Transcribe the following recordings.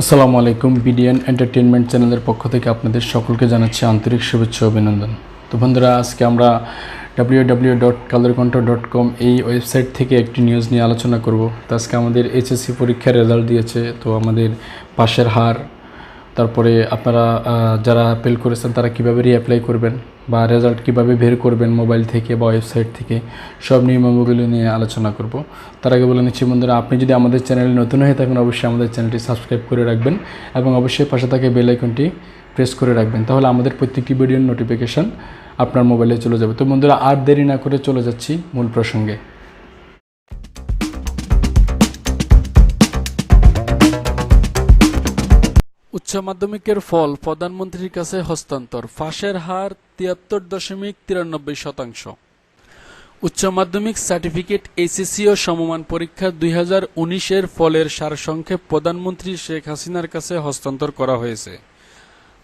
আসসালামু আলাইকুম, BDN entertainment চ্যানেলের পক্ষ থেকে আপনাদের সকলকে জানাচ্ছি আন্তরিক শুভেচ্ছা অভিনন্দন। তো বন্ধুরা, আজকে আমরা W W W dot dot com এই ওয়েবসাইট থেকে একটি নিউজ নিয়ে আলোচনা করব। তো আজকে আমাদের এইচএসসি পরীক্ষার রেজাল্ট দিয়েছে, তো আমাদের পাশের হার তারপরে আপনারা যারা অ্যাপেল করেছেন, তারা কীভাবে রিঅ্যাপ্লাই করবেন বা রেজাল্ট কীভাবে বের করবেন মোবাইল থেকে বা ওয়েবসাইট থেকে, সব নিয়মাবলী নিয়ে আলোচনা করব। তার আগে বলে নিচ্ছি বন্ধুরা, আপনি যদি আমাদের চ্যানেলে নতুন হয়ে থাকেন, অবশ্যই আমাদের চ্যানেলটি সাবস্ক্রাইব করে রাখবেন এবং অবশ্যই পাশে থাকে বেল আইকনটি প্রেস করে রাখবেন। তাহলে আমাদের প্রত্যেকটি ভিডিওর নোটিফিকেশান আপনার মোবাইলে চলে যাবে। তো বন্ধুরা, আর দেরি না করে চলে যাচ্ছি মূল প্রসঙ্গে। মাধ্যমিকের ফল প্রধানমন্ত্রীর কাছে হস্তান্তর। ফাঁসের হার তিয়াত্তর দশমিক তিরানব্বই শতাংশ। উচ্চ মাধ্যমিক সার্টিফিকেট এইচএসসি ও সমমান পরীক্ষা দুই উনিশের ফলের সারসংক্ষেপ প্রধানমন্ত্রী শেখ হাসিনার কাছে হস্তান্তর করা হয়েছে।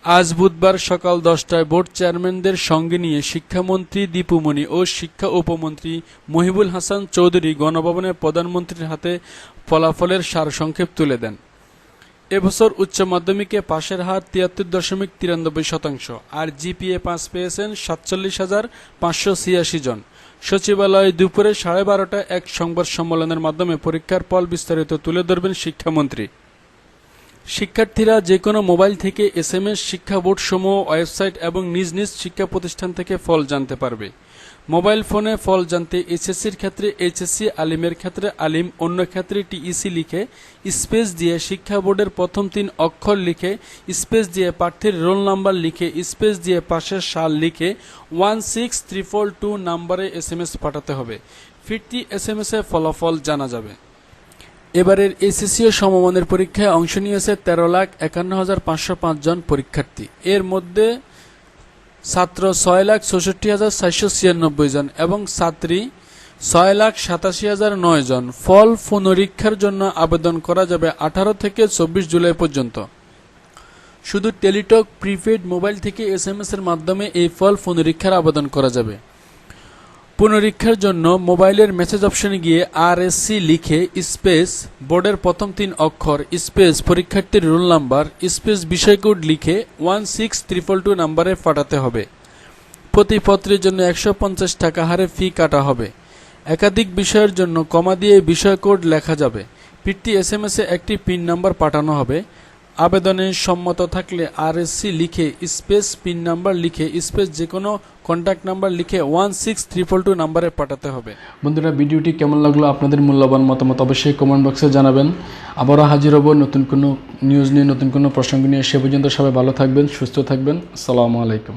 আজ বুধবার সকাল দশটায় বোর্ড চেয়ারম্যানদের সঙ্গে নিয়ে শিক্ষামন্ত্রী দীপুমণি ও শিক্ষা উপমন্ত্রী মহিবুল হাসান চৌধুরী গণভবনে প্রধানমন্ত্রীর হাতে ফলাফলের সারসংক্ষেপ তুলে দেন। এবছর উচ্চ মাধ্যমিকে পাশের হার তিয়াত্তর দশমিক তিরানব্বই শতাংশ, আর জিপিএ পাস পেয়েছেন সাতচল্লিশ হাজার পাঁচশো ছিয়াশি জন। সচিবালয়ে দুপুরে সাড়ে বারোটা এক সংবাদ সম্মেলনের মাধ্যমে পরীক্ষার ফল বিস্তারিত তুলে ধরবেন শিক্ষামন্ত্রী। শিক্ষার্থীরা যে কোনো মোবাইল থেকে এস এম এস শিক্ষা বোর্ড সমূহ ওয়েবসাইট এবং নিজ নিজ শিক্ষা প্রতিষ্ঠান থেকে ফল জানতে পারবে। মোবাইল ফোনে ফল জানতে এইচএসসির ক্ষেত্রে এইচএসসি আলিমের ক্ষেত্রে আলিম, অন্য ক্ষেত্রে টিইসি লিখে স্পেস দিয়ে শিক্ষা বোর্ডের প্রথম তিন অক্ষর লিখে স্পেস দিয়ে প্রার্থীর রোল নাম্বার লিখে স্পেস দিয়ে পাশের সাল লিখে ওয়ান সিক্স ত্রিপল টু নাম্বারে এস এম এস পাঠাতে হবে। ফিরতি এস এম এস এ ফলাফল জানা যাবে। এবারের এসএসসি ও সমমানের পরীক্ষায় অংশ নিয়েছে তেরো লাখ একান্ন হাজার পাঁচশো পাঁচ জন পরীক্ষার্থী। এর মধ্যে ছাত্র ছয় লাখ চৌষট্টি হাজার চারশো ছিয়ানব্বই জন এবং ছাত্রী ছয় লাখ সাতাশি হাজার নয় জন। ফল পুনরীক্ষার জন্য আবেদন করা যাবে আঠারো থেকে চব্বিশ জুলাই পর্যন্ত। শুধু টেলিটক, প্রিপেড, মোবাইল থেকে এস এর মাধ্যমে এই ফল পুনরীক্ষার আবেদন করা যাবে। পুনরীক্ষার জন্য মোবাইলের মেসেজ অপশনে গিয়ে আরএসসি লিখে স্পেস বোর্ডের প্রথম তিন অক্ষর স্পেস পরীক্ষার্থীর রোল নাম্বার স্পেস বিষয় কোড লিখে ওয়ান সিক্স ট্রিপল টু নাম্বারে পাঠাতে হবে। প্রতি পত্রের জন্য একশো পঞ্চাশ টাকা হারে ফি কাটা হবে। একাধিক বিষয়ের জন্য কমা দিয়ে বিষয় কোড লেখা যাবে। পিটি এস এম এস একটি পিন নাম্বার পাঠানো হবে। আবেদনে সম্মত থাকলে আরএসসি লিখে স্পেস পিন নাম্বার লিখে স্পেস যে কোনো কন্ট্যাক্ট নাম্বার লিখে ওয়ান সিক্স ট্রিপল টু নাম্বারে পাঠাতে হবে। বন্ধুরা, ভিডিওটি কেমন লাগল আপনাদের মূল্যবান মতামত অবশ্যই কমেন্ট বক্সে জানাবেন। আবারও হাজির হব নতুন কোনো নিউজ নিয়ে, নতুন কোনো প্রসঙ্গ নিয়ে। সে পর্যন্ত সবাই ভালো থাকবেন, সুস্থ থাকবেন। আসসালামু আলাইকুম।